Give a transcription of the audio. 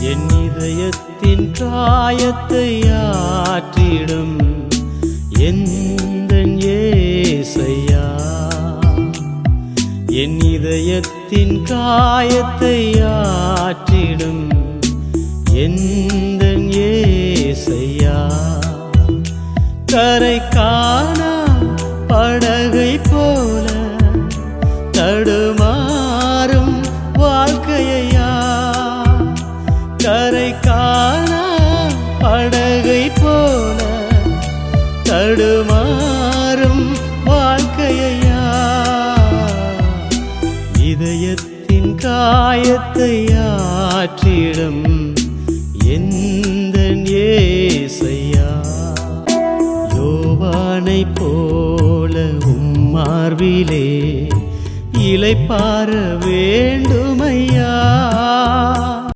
என் இதயத்தின் காயத்தை ஆற்றிடும். எந்த ஏசையா? என் இதயத்தின் காயத்தை ஆற்றிடும். எந்த ஏசையா? கரை காண கரை காண படகை போல தடுமாறும் வாழ்க்கையா இதயத்தின் காயத்தை ஆற்றிடும் எந்த ஏசையா யோவானை போல உம்மார்விலே வேண்டுமையா?